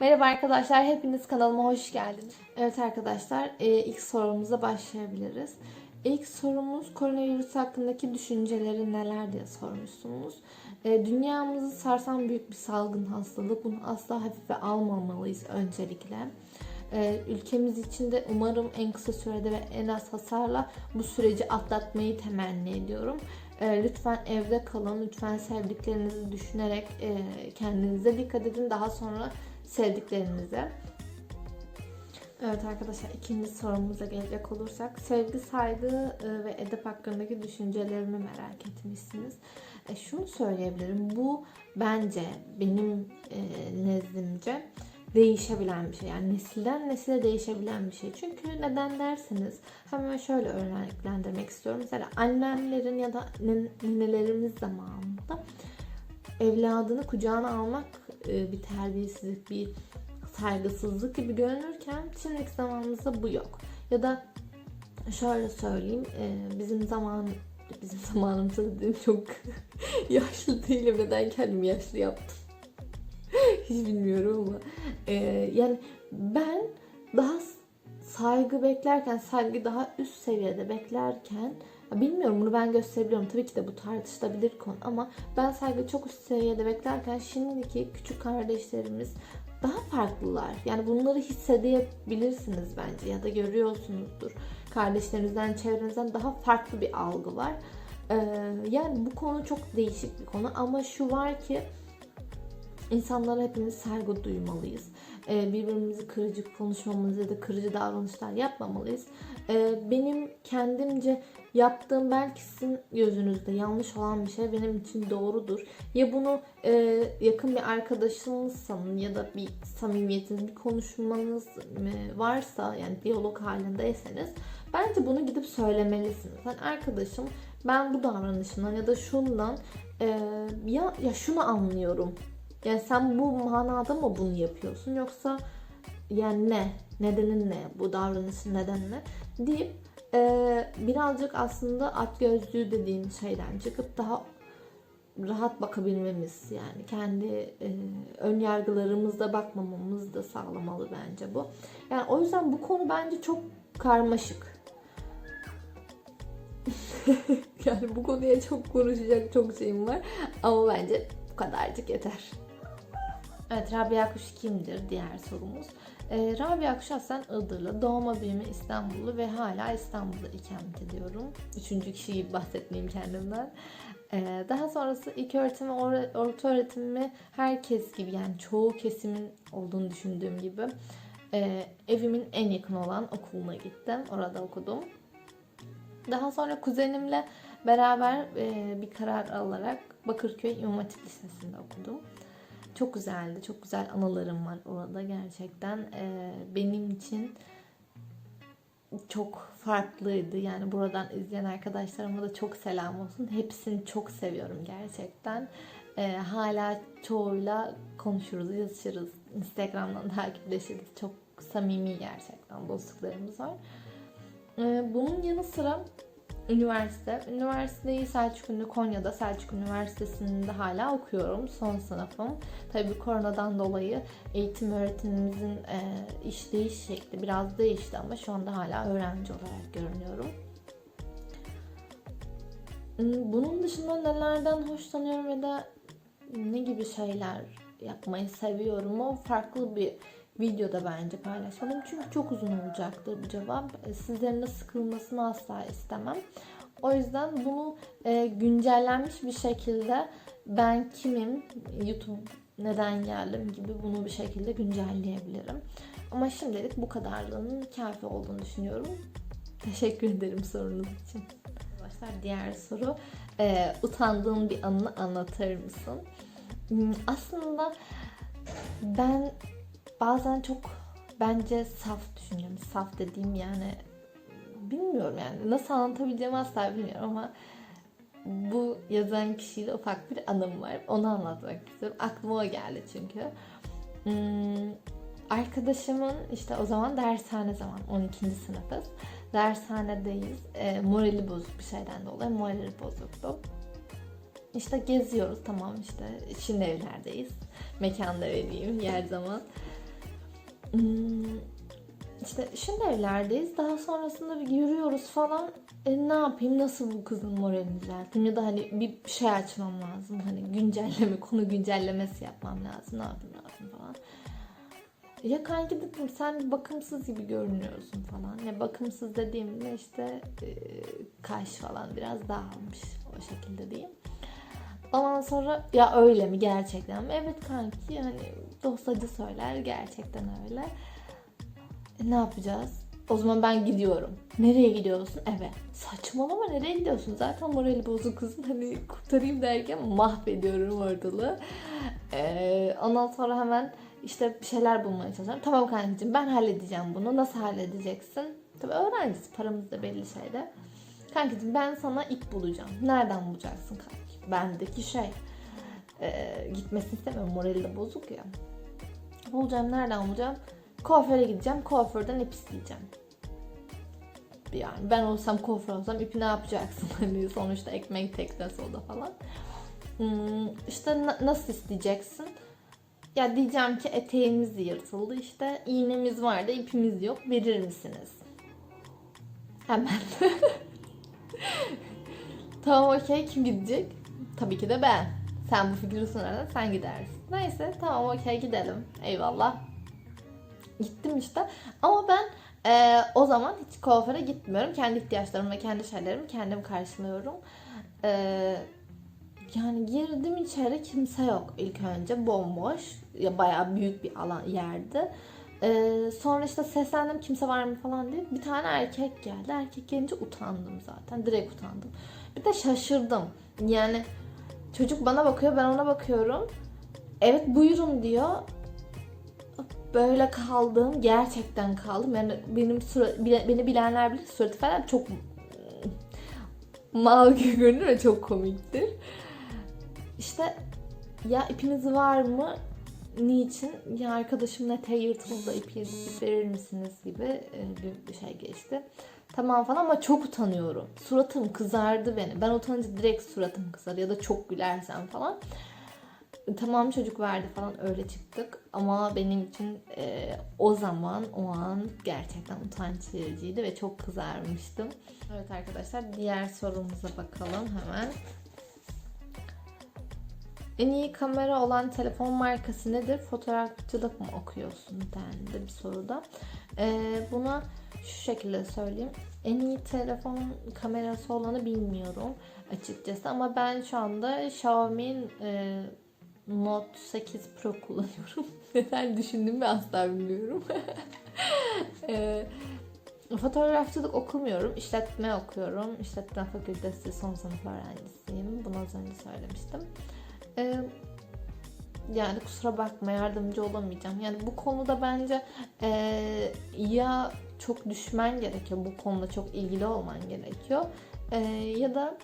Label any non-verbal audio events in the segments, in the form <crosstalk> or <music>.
Merhaba arkadaşlar, hepiniz kanalıma hoş geldiniz. Evet arkadaşlar, e, ilk sorumuza başlayabiliriz. İlk sorumuz koronavirüs hakkındaki düşünceleri neler diye sormuşsunuz. E, dünyamızı sarsan büyük bir salgın hastalık. Bunu asla hafife almamalıyız öncelikle. E, ülkemiz için de umarım en kısa sürede ve en az hasarla bu süreci atlatmayı temenni ediyorum. Lütfen evde kalın, lütfen sevdiklerinizi düşünerek kendinize dikkat edin. Daha sonra sevdiklerinize. Evet arkadaşlar ikinci sorumuza gelecek olursak sevgi, saygı e, ve edep hakkındaki düşüncelerimi merak etmişsiniz. E, şunu söyleyebilirim. Bu bence benim e, nezdimce değişebilen bir şey. Yani nesilden nesile değişebilen bir şey. Çünkü neden derseniz hemen şöyle örneklendirmek istiyorum. Mesela annemlerin ya da ninelerimiz zamanında evladını kucağına almak bir terbiyesizlik, bir saygısızlık gibi görünürken şimdiki zamanımızda bu yok. Ya da şöyle söyleyeyim, e, bizim zaman bizim zamanımızda dediğim çok <laughs> yaşlı değilim. Neden kendimi yaşlı yaptım? <laughs> Hiç bilmiyorum ama. E, yani ben daha saygı beklerken, saygı daha üst seviyede beklerken Bilmiyorum bunu ben gösterebiliyorum. Tabii ki de bu tartışılabilir konu ama ben saygı çok üst seviyede beklerken şimdiki küçük kardeşlerimiz daha farklılar. Yani bunları hissedebilirsiniz bence ya da görüyorsunuzdur. Kardeşlerinizden, çevrenizden daha farklı bir algı var. Ee, yani bu konu çok değişik bir konu ama şu var ki insanlara hepimiz saygı duymalıyız. Ee, birbirimizi kırıcı konuşmamız ya da kırıcı davranışlar yapmamalıyız. Ee, benim kendimce yaptığım belki sizin gözünüzde yanlış olan bir şey benim için doğrudur. Ya bunu e, yakın bir arkadaşınız sanın ya da bir samimiyetiniz, bir konuşmanız varsa yani diyalog halindeyseniz bence bunu gidip söylemelisiniz. Yani arkadaşım ben bu davranışından ya da şundan e, ya, ya şunu anlıyorum. Yani sen bu manada mı bunu yapıyorsun yoksa yani ne? Nedenin ne? Bu davranışın nedeni ne? Deyip e, birazcık aslında at gözlüğü dediğim şeyden çıkıp daha rahat bakabilmemiz yani kendi e, ön yargılarımızda bakmamamız da sağlamalı bence bu. Yani o yüzden bu konu bence çok karmaşık. <laughs> yani bu konuya çok konuşacak çok şeyim var ama bence bu kadarcık yeter. Evet Rabia Kuş kimdir diğer sorumuz. Ee, Rabia Kuş aslen Iğdırlı, doğma büyüme İstanbullu ve hala İstanbul'da ikamet ediyorum. Üçüncü kişi gibi bahsetmeyeyim kendimden. Ee, daha sonrası ilk öğretimi, or- orta öğretimimi herkes gibi yani çoğu kesimin olduğunu düşündüğüm gibi e, evimin en yakın olan okuluna gittim. Orada okudum. Daha sonra kuzenimle beraber e, bir karar alarak Bakırköy İmam Hatip Lisesi'nde okudum. Çok güzeldi. Çok güzel anılarım var orada gerçekten. E, benim için çok farklıydı. Yani buradan izleyen arkadaşlarıma da çok selam olsun. Hepsini çok seviyorum gerçekten. E, hala çoğuyla konuşuruz, yazışırız. Instagram'dan <laughs> takipleşiriz. Çok samimi gerçekten dostluklarımız var. E, bunun yanı sıra üniversite. Üniversiteyi Selçuk Konya'da Selçuk Üniversitesi'nde hala okuyorum. Son sınıfım. Tabii koronadan dolayı eğitim öğretimimizin e, işleyiş şekli biraz değişti ama şu anda hala öğrenci olarak görünüyorum. Bunun dışında nelerden hoşlanıyorum ya da ne gibi şeyler yapmayı seviyorum o farklı bir videoda bence paylaşmalıyım. Çünkü çok uzun olacaktır bu cevap. E, sizlerin de sıkılmasını asla istemem. O yüzden bunu e, güncellenmiş bir şekilde ben kimim, YouTube neden geldim gibi bunu bir şekilde güncelleyebilirim. Ama şimdilik bu kadarlığının kafi olduğunu düşünüyorum. Teşekkür ederim sorunuz için. Arkadaşlar diğer soru. E, utandığın bir anını anlatır mısın? Hmm, aslında ben bazen çok bence saf düşünüyorum. Saf dediğim yani bilmiyorum yani nasıl anlatabileceğimi asla bilmiyorum ama bu yazan kişiyle ufak bir anım var. Onu anlatmak istiyorum. Aklıma o geldi çünkü. Hmm, arkadaşımın işte o zaman dershane zaman 12. sınıfız. Dershanedeyiz. E, morali bozuk bir şeyden dolayı morali bozuktu. İşte geziyoruz tamam işte Çin evlerdeyiz. Mekanda vereyim yer zaman. Hmm, işte şimdi evlerdeyiz. Daha sonrasında bir yürüyoruz falan. E, ne yapayım? Nasıl bu kızın moralini düzelteyim? Ya da hani bir şey açmam lazım. Hani güncelleme, konu güncellemesi yapmam lazım. Ne yapayım, ne yapayım falan. Ya kanki dedim sen bakımsız gibi görünüyorsun falan. Ya bakımsız dediğimde işte e, kaş falan biraz dağılmış o şekilde diyeyim. Ondan sonra ya öyle mi gerçekten mi? Evet kanki hani dostacı söyler gerçekten öyle. E, ne yapacağız? O zaman ben gidiyorum. Nereye gidiyorsun? Eve. Saçmalama nereye gidiyorsun? Zaten morali bozuk kızın. Hani kurtarayım derken mahvediyorum ortalığı. Ee, ondan sonra hemen işte bir şeyler bulmaya çalışıyorum. Tamam kankacığım ben halledeceğim bunu. Nasıl halledeceksin? Tabii öğrenciyiz. Paramız da belli şeyde. Kankacığım ben sana ip bulacağım. Nereden bulacaksın kanki? Bendeki şey. Ee, gitmesini istemiyorum. Morali de bozuk ya. Bulacağım. Nereden bulacağım? Kuaföre gideceğim. Kuaförden ip isteyeceğim. Yani ben olsam kuaför olsam ipi ne yapacaksın? <laughs> Hani sonuçta ekmek teknesi o da falan. Hmm, işte na- nasıl isteyeceksin? Ya diyeceğim ki eteğimiz yırtıldı işte iğnemiz var da ipimiz yok verir misiniz? Hemen. <laughs> tamam okey kim gidecek? Tabii ki de ben. Sen bu fikri sunarsan sen gidersin. Neyse tamam okey gidelim. Eyvallah. Gittim işte. Ama ben e, o zaman hiç kuaföre gitmiyorum. Kendi ihtiyaçlarımı ve kendi şeylerimi kendim karşılıyorum. E, yani girdim içeri kimse yok ilk önce bomboş ya bayağı büyük bir alan yerdi. Ee, sonra işte seslendim kimse var mı falan diye bir tane erkek geldi. Erkek gelince utandım zaten direkt utandım. Bir de şaşırdım yani çocuk bana bakıyor ben ona bakıyorum. Evet buyurun diyor. Böyle kaldım gerçekten kaldım yani benim surat, beni bilenler bilir suratı falan çok mal gibi görünür ve çok komiktir. İşte ya ipiniz var mı? Niçin? Ya arkadaşım eteği yırtıldı ipi, ip verir misiniz gibi e, bir, şey geçti. Tamam falan ama çok utanıyorum. Suratım kızardı benim. Ben utanınca direkt suratım kızar ya da çok gülersem falan. Tamam çocuk verdi falan öyle çıktık. Ama benim için e, o zaman o an gerçekten utanç vericiydi ve çok kızarmıştım. Evet arkadaşlar diğer sorumuza bakalım hemen. En iyi kamera olan telefon markası nedir? Fotoğrafçılık mı okuyorsun dendi bir soruda. Ee, buna şu şekilde söyleyeyim. En iyi telefon kamerası olanı bilmiyorum açıkçası ama ben şu anda Xiaomi'nin e, Note 8 Pro kullanıyorum. <laughs> Neden düşündüğümü asla bilmiyorum. <laughs> e, fotoğrafçılık okumuyorum. İşletme okuyorum. İşletme fakültesi son sınıf öğrencisiyim. Bunu az önce söylemiştim. Ee, yani kusura bakma yardımcı olamayacağım. Yani bu konuda bence e, ya çok düşmen gerekiyor. Bu konuda çok ilgili olman gerekiyor. E, ya da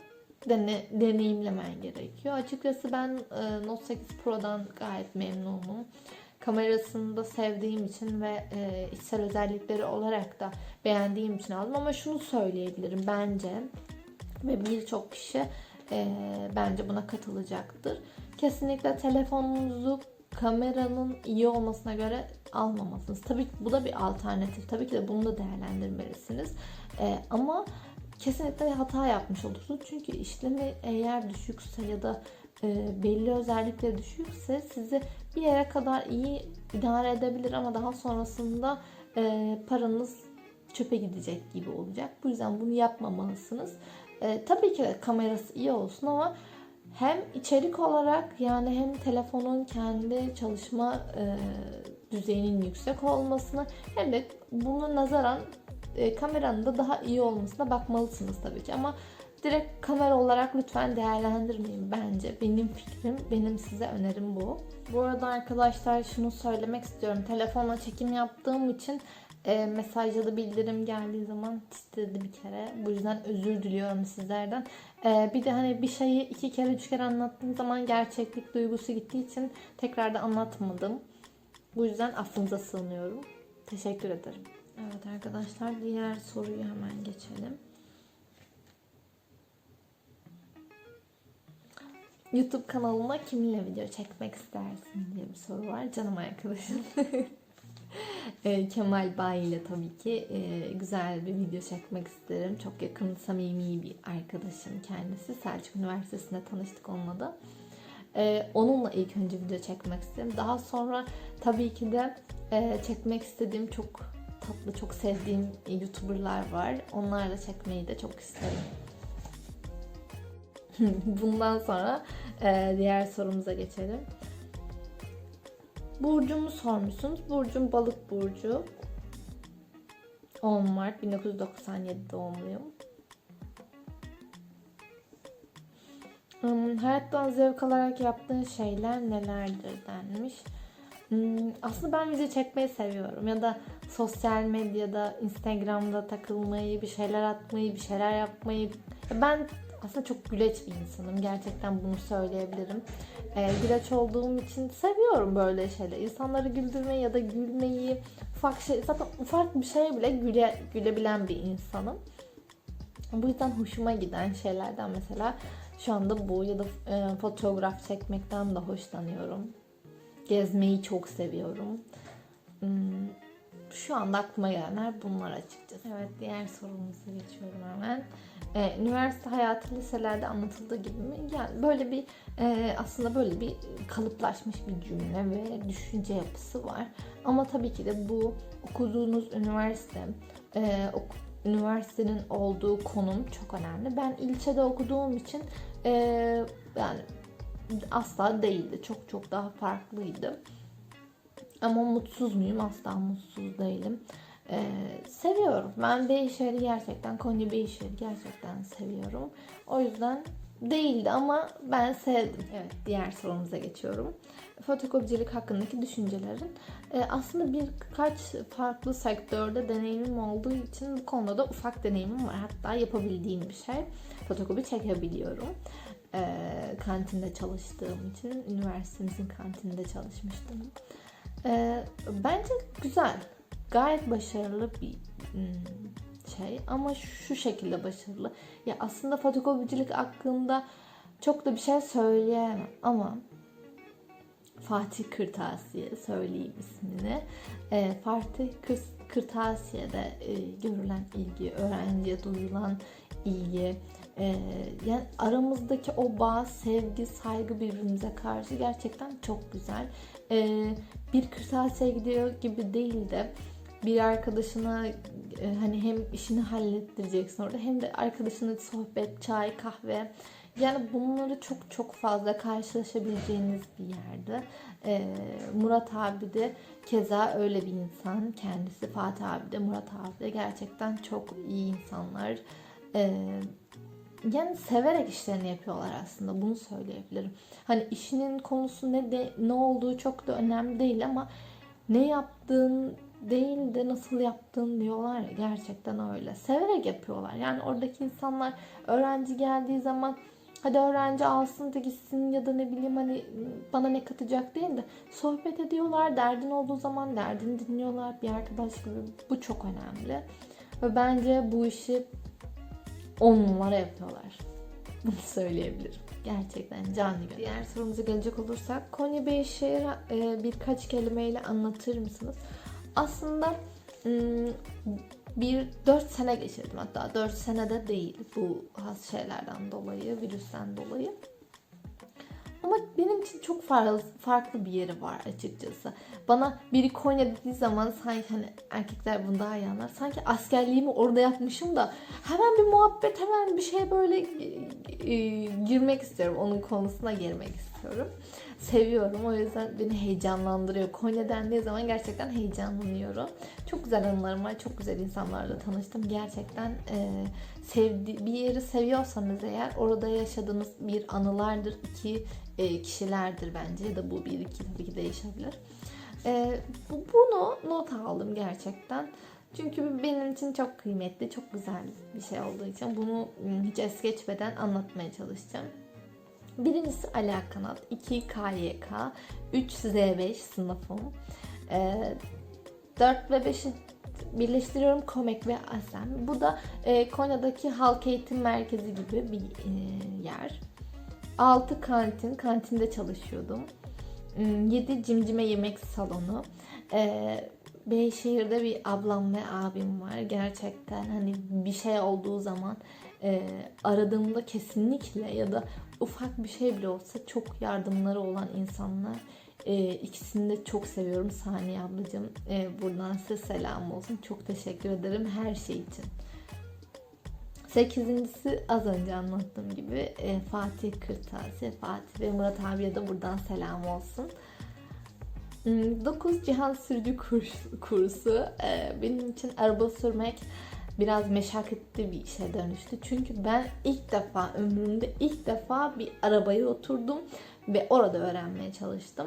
dene, deneyimlemen gerekiyor. Açıkçası ben e, Note 8 Pro'dan gayet memnunum. Kamerasını da sevdiğim için ve e, içsel özellikleri olarak da beğendiğim için aldım. Ama şunu söyleyebilirim bence ve birçok kişi e, bence buna katılacaktır. Kesinlikle telefonunuzu kameranın iyi olmasına göre almamalısınız. Tabii ki bu da bir alternatif. Tabii ki de bunu da değerlendirmelisiniz. E, ama kesinlikle hata yapmış olursunuz. Çünkü işlemi eğer düşükse ya da e, belli özellikleri düşükse sizi bir yere kadar iyi idare edebilir ama daha sonrasında e, paranız çöpe gidecek gibi olacak. Bu yüzden bunu yapmamalısınız. E, tabii ki kamerası iyi olsun ama hem içerik olarak yani hem telefonun kendi çalışma e, düzeyinin yüksek olmasını hem de bunu nazaran e, kameranın da daha iyi olmasına bakmalısınız tabii ki ama direkt kamera olarak lütfen değerlendirmeyin bence. Benim fikrim, benim size önerim bu. Bu arada arkadaşlar şunu söylemek istiyorum. Telefonla çekim yaptığım için e, mesajda bildirim geldiği zaman titredi bir kere. Bu yüzden özür diliyorum sizlerden. E, bir de hani bir şeyi iki kere üç kere anlattığım zaman gerçeklik duygusu gittiği için tekrar da anlatmadım. Bu yüzden affınıza sığınıyorum. Teşekkür ederim. Evet arkadaşlar diğer soruyu hemen geçelim. YouTube kanalına kiminle video çekmek istersin diye bir soru var. Canım arkadaşım. <laughs> E, Kemal Bay ile tabii ki e, güzel bir video çekmek isterim. Çok yakın, samimi bir arkadaşım kendisi. Selçuk Üniversitesi'nde tanıştık onunla da. E, onunla ilk önce video çekmek istedim. Daha sonra tabii ki de e, çekmek istediğim çok tatlı, çok sevdiğim YouTuber'lar var. Onlarla çekmeyi de çok isterim. <laughs> Bundan sonra e, diğer sorumuza geçelim. Burcumu sormuşsunuz. Burcum balık burcu. 10 Mart 1997 doğumluyum. Hmm, hayattan zevk alarak yaptığın şeyler nelerdir denmiş. Hmm, aslında ben video çekmeyi seviyorum ya da sosyal medyada, Instagram'da takılmayı, bir şeyler atmayı, bir şeyler yapmayı. Ben aslında çok güleç bir insanım. Gerçekten bunu söyleyebilirim. Ee, güleç olduğum için seviyorum böyle şeyler. İnsanları güldürmeyi ya da gülmeyi, ufak şey, zaten ufak bir şeye bile güle, gülebilen bir insanım. Bu yüzden hoşuma giden şeylerden mesela şu anda bu ya da e, fotoğraf çekmekten de hoşlanıyorum. Gezmeyi çok seviyorum. Hmm, şu anda aklıma gelenler bunlar açıkçası. Evet diğer sorumuza geçiyorum hemen. Ee, üniversite hayatı liselerde anlatıldığı gibi mi? Yani böyle bir e, aslında böyle bir kalıplaşmış bir cümle ve düşünce yapısı var. Ama tabii ki de bu okuduğunuz üniversite, e, ok- üniversitenin olduğu konum çok önemli. Ben ilçede okuduğum için e, yani asla değildi. Çok çok daha farklıydı. Ama mutsuz muyum? Asla mutsuz değilim. Ee, seviyorum. Ben Beyşehir'i gerçekten, Konya Beyşehir'i gerçekten seviyorum. O yüzden değildi ama ben sevdim. Evet, diğer sorumuza geçiyorum. Fotokopicilik hakkındaki düşüncelerin. Ee, aslında birkaç farklı sektörde deneyimim olduğu için bu konuda da ufak deneyimim var. Hatta yapabildiğim bir şey. Fotokopi çekebiliyorum. Ee, kantinde çalıştığım için, üniversitemizin kantinde çalışmıştım. Ee, bence güzel. Gayet başarılı bir hmm, şey ama şu şekilde başarılı. Ya aslında fotokopicilik hakkında çok da bir şey söyleyemem ama Fatih Kırtasiye söyleyeyim ismini. Ee, Fatih Kır- Kırtasiye'de e, görülen ilgi, öğrenciye duyulan ilgi, e, yani aramızdaki o bağ, sevgi, saygı birbirimize karşı gerçekten çok güzel. E, bir kırtasiye gidiyor gibi değil de bir arkadaşına e, hani hem işini hallettireceksin orada hem de arkadaşına sohbet, çay, kahve yani bunları çok çok fazla karşılaşabileceğiniz bir yerde. Ee, Murat abi de keza öyle bir insan. Kendisi Fatih abi de Murat abi de gerçekten çok iyi insanlar. Ee, yani severek işlerini yapıyorlar aslında bunu söyleyebilirim. Hani işinin konusu ne de ne olduğu çok da önemli değil ama ne yaptığın değil de nasıl yaptığın diyorlar ya gerçekten öyle. Severek yapıyorlar. Yani oradaki insanlar öğrenci geldiği zaman hadi öğrenci alsın da gitsin ya da ne bileyim hani bana ne katacak değil de sohbet ediyorlar. Derdin olduğu zaman derdini dinliyorlar bir arkadaş gibi. Bu çok önemli. Ve bence bu işi on numara yapıyorlar. <laughs> Bunu söyleyebilirim. Gerçekten canlı gönül. Diğer sorumuza gelecek olursak Konya Beyşehir'i e, birkaç kelimeyle anlatır mısınız? Aslında bir 4 sene geçirdim hatta 4 senede değil bu has şeylerden dolayı, virüsten dolayı. Ama benim için çok farklı, bir yeri var açıkçası. Bana biri Konya dediği zaman sanki hani erkekler bunu daha iyi anlar. Sanki askerliğimi orada yapmışım da hemen bir muhabbet, hemen bir şey böyle e, girmek istiyorum. Onun konusuna girmek istiyorum. Seviyorum. O yüzden beni heyecanlandırıyor. Konya dendiği zaman gerçekten heyecanlanıyorum. Çok güzel anılarım var. Çok güzel insanlarla tanıştım. Gerçekten e, sevdi bir yeri seviyorsanız eğer orada yaşadığınız bir anılardır. iki e, kişilerdir bence ya da bu bir iki tabii ki değişebilir. E, bu, bunu not aldım gerçekten. Çünkü benim için çok kıymetli, çok güzel bir şey olduğu için bunu hiç es geçmeden anlatmaya çalışacağım. Birincisi Ala Kanat, 2 KYK, 3 Z5 sınıfım. E, 4 ve 5'i birleştiriyorum Komek ve Asem. Bu da e, Konya'daki halk eğitim merkezi gibi bir e, yer. 6 kantin, kantinde çalışıyordum. 7 cimcime yemek salonu. Ee, Beyşehir'de bir ablam ve abim var. Gerçekten hani bir şey olduğu zaman e, aradığımda kesinlikle ya da ufak bir şey bile olsa çok yardımları olan insanlar. E, ikisini de çok seviyorum. Saniye ablacığım e, buradan size selam olsun. Çok teşekkür ederim her şey için. Sekizincisi az önce anlattığım gibi e, Fatih Kırtasiye. Fatih ve Murat abiye de buradan selam olsun. 9 Cihan Sürücü kursu, kursu e, benim için araba sürmek biraz meşakkatli bir işe dönüştü. Çünkü ben ilk defa ömrümde ilk defa bir arabaya oturdum ve orada öğrenmeye çalıştım.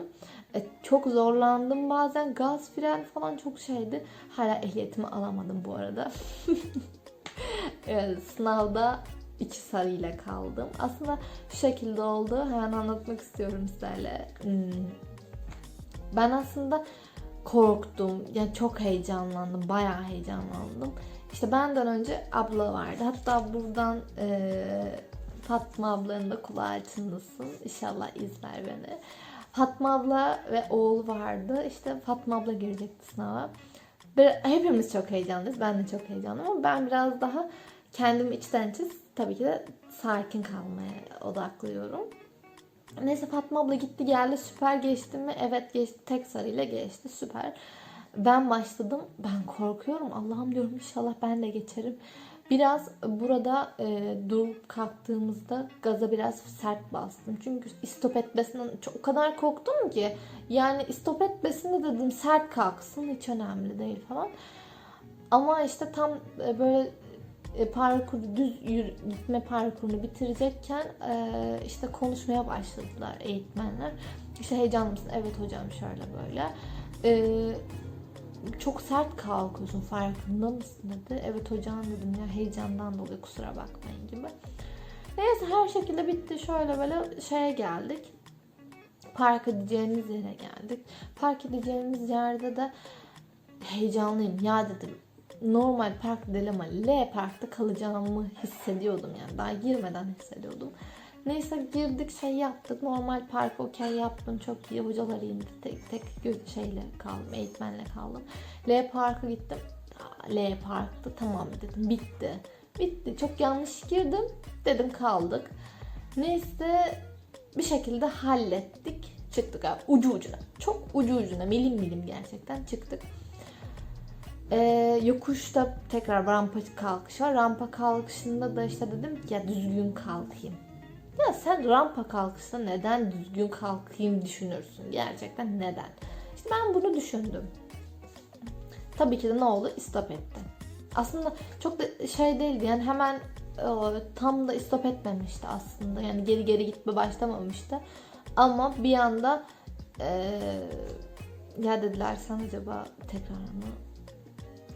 E, çok zorlandım bazen gaz fren falan çok şeydi. Hala ehliyetimi alamadım bu arada. <laughs> evet, sınavda iki sarıyla kaldım. Aslında şu şekilde oldu. Hemen anlatmak istiyorum sizlerle. Hmm. Ben aslında korktum. Yani çok heyecanlandım. Bayağı heyecanlandım. İşte benden önce abla vardı. Hatta buradan e, Fatma ablanın da kulağı çınlasın. İnşallah izler beni. Fatma abla ve oğlu vardı. İşte Fatma abla girecekti sınava. Hepimiz çok heyecanlıyız. Ben de çok heyecanlıyım ama ben biraz daha kendimi içten içe tabii ki de sakin kalmaya odaklıyorum. Neyse Fatma abla gitti geldi süper geçti mi? Evet geçti tek sarıyla geçti süper. Ben başladım ben korkuyorum Allah'ım diyorum inşallah ben de geçerim. Biraz burada e, durup kalktığımızda gaza biraz sert bastım. Çünkü istop etmesinden çok, o kadar korktum ki. Yani istop etmesinde dedim sert kalksın hiç önemli değil falan. Ama işte tam e, böyle e, parkur düz yürü, gitme parkurunu bitirecekken e, işte konuşmaya başladılar eğitmenler. İşte heyecanlı mısın? Evet hocam şöyle böyle. E, çok sert kalkıyorsun farkında mısın dedi. Evet hocam dedim ya heyecandan dolayı kusura bakmayın gibi. Neyse her şekilde bitti. Şöyle böyle şeye geldik. Park edeceğimiz yere geldik. Park edeceğimiz yerde de heyecanlıyım. Ya dedim normal park değil ama L parkta kalacağımı hissediyordum yani. Daha girmeden hissediyordum. Neyse girdik şey yaptık. Normal park okey yaptım. Çok iyi. Hocalar indi. Tek tek şeyle kaldım. Eğitmenle kaldım. L parka gittim. L parkta tamam dedim. Bitti. Bitti. Çok yanlış girdim. Dedim kaldık. Neyse bir şekilde hallettik. Çıktık abi. Ucu ucuna. Çok ucu ucuna. Milim milim gerçekten çıktık. Ee, yokuşta tekrar rampa kalkış var. Rampa kalkışında da işte dedim ki ya düzgün kalkayım. Ya sen rampa kalkışta neden düzgün kalkayım düşünürsün. Gerçekten neden? İşte ben bunu düşündüm. Tabii ki de ne oldu? İstop etti. Aslında çok da şey değildi yani hemen e, tam da istop etmemişti aslında. Yani geri geri gitme başlamamıştı. Ama bir anda e, ya dediler sen acaba tekrar mı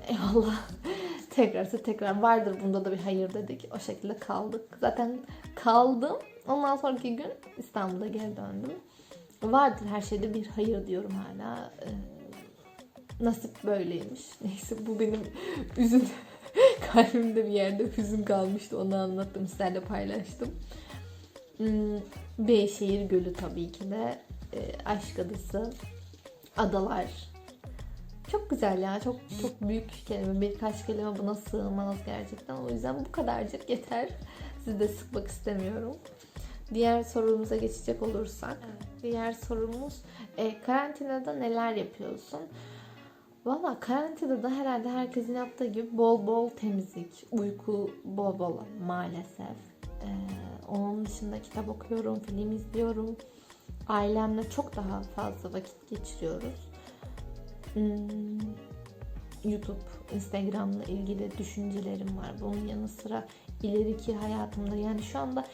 Eyvallah. <laughs> Tekrarsa tekrar vardır bunda da bir hayır dedik. O şekilde kaldık. Zaten kaldım. Ondan sonraki gün İstanbul'a geri döndüm. Vardır her şeyde bir hayır diyorum hala. Ee, nasip böyleymiş. <laughs> Neyse bu benim <laughs> üzün <laughs> kalbimde bir yerde hüzün kalmıştı. Onu anlattım. Sizlerle paylaştım. Hmm, Beyşehir Gölü tabii ki de. E, aşk adası. Adalar çok güzel ya. Çok çok büyük kelime. Birkaç kelime buna sığmaz gerçekten. O yüzden bu kadarcık yeter. Sizi de sıkmak istemiyorum. Diğer sorumuza geçecek olursak. Evet. Diğer sorumuz e, karantinada neler yapıyorsun? Valla karantinada herhalde herkesin yaptığı gibi bol bol temizlik, uyku bol bol maalesef. Ee, onun dışında kitap okuyorum, film izliyorum. Ailemle çok daha fazla vakit geçiriyoruz. Hmm, YouTube, Instagram'la ilgili düşüncelerim var. Bunun yanı sıra ileriki hayatımda yani şu anda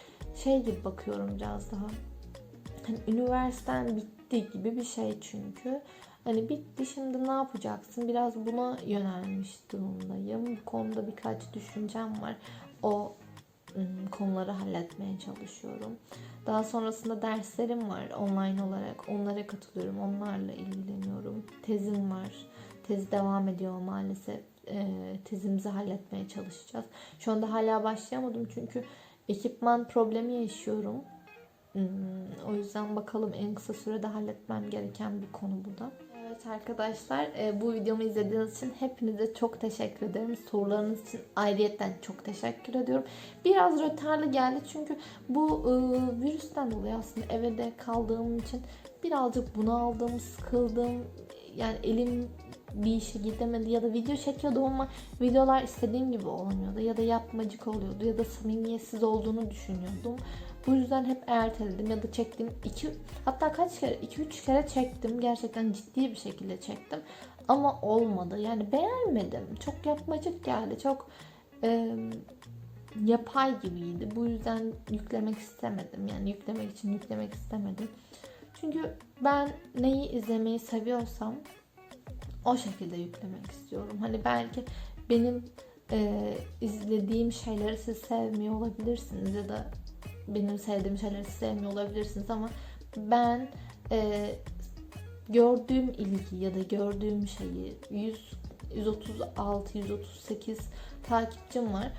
şey gibi bakıyorum biraz daha. Hani üniversiten bitti gibi bir şey çünkü. Hani bitti şimdi ne yapacaksın? Biraz buna yönelmiş durumdayım. Bu konuda birkaç düşüncem var. O konuları halletmeye çalışıyorum. Daha sonrasında derslerim var online olarak. Onlara katılıyorum. Onlarla ilgileniyorum. Tezim var. Tez devam ediyor maalesef. tezimizi halletmeye çalışacağız. Şu anda hala başlayamadım çünkü ekipman problemi yaşıyorum. O yüzden bakalım en kısa sürede halletmem gereken bir konu bu da. Evet arkadaşlar e, bu videomu izlediğiniz için hepinize çok teşekkür ederim. Sorularınız için ayrıyetten çok teşekkür ediyorum. Biraz rötarlı geldi çünkü bu e, virüsten dolayı aslında evde kaldığım için birazcık bunaldım, sıkıldım. Yani elim bir işe gidemedi ya da video çekiyordum ama videolar istediğim gibi olmuyordu ya da yapmacık oluyordu ya da samimiyetsiz olduğunu düşünüyordum. Bu yüzden hep erteledim ya da çektim. iki hatta kaç kere? 2-3 kere çektim. Gerçekten ciddi bir şekilde çektim. Ama olmadı. Yani beğenmedim. Çok yapmacık geldi. Çok e, yapay gibiydi. Bu yüzden yüklemek istemedim. Yani yüklemek için yüklemek istemedim. Çünkü ben neyi izlemeyi seviyorsam o şekilde yüklemek istiyorum. Hani belki benim e, izlediğim şeyleri siz sevmiyor olabilirsiniz ya da benim sevdiğim şeyleri siz sevmiyor olabilirsiniz ama ben e, gördüğüm ilgi ya da gördüğüm şeyi 100 136 138 takipçim var.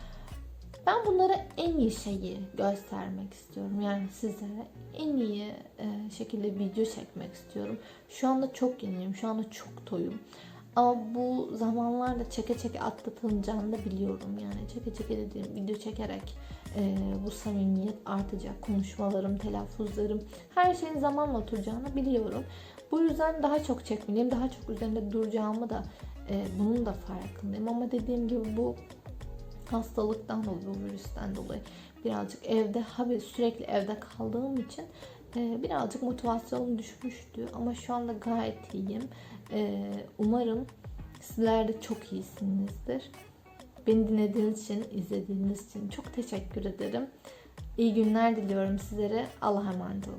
Ben bunlara en iyi şeyi göstermek istiyorum. Yani sizlere en iyi e, şekilde video çekmek istiyorum. Şu anda çok yeniyim. Şu anda çok toyum. Ama bu zamanlarda çeke çeke atlatılacağını da biliyorum. Yani çeke çeke dediğim video çekerek e, bu samimiyet artacak. Konuşmalarım, telaffuzlarım her şeyin zamanla oturacağını biliyorum. Bu yüzden daha çok çekmeliyim. Daha çok üzerinde duracağımı da e, bunun da farkındayım. Ama dediğim gibi bu hastalıktan dolayı, virüsten dolayı birazcık evde, haberi sürekli evde kaldığım için e, birazcık motivasyonum düşmüştü. Ama şu anda gayet iyiyim. E, umarım sizler de çok iyisinizdir. Beni dinlediğiniz için, izlediğiniz için çok teşekkür ederim. İyi günler diliyorum sizlere. Allah'a emanet olun.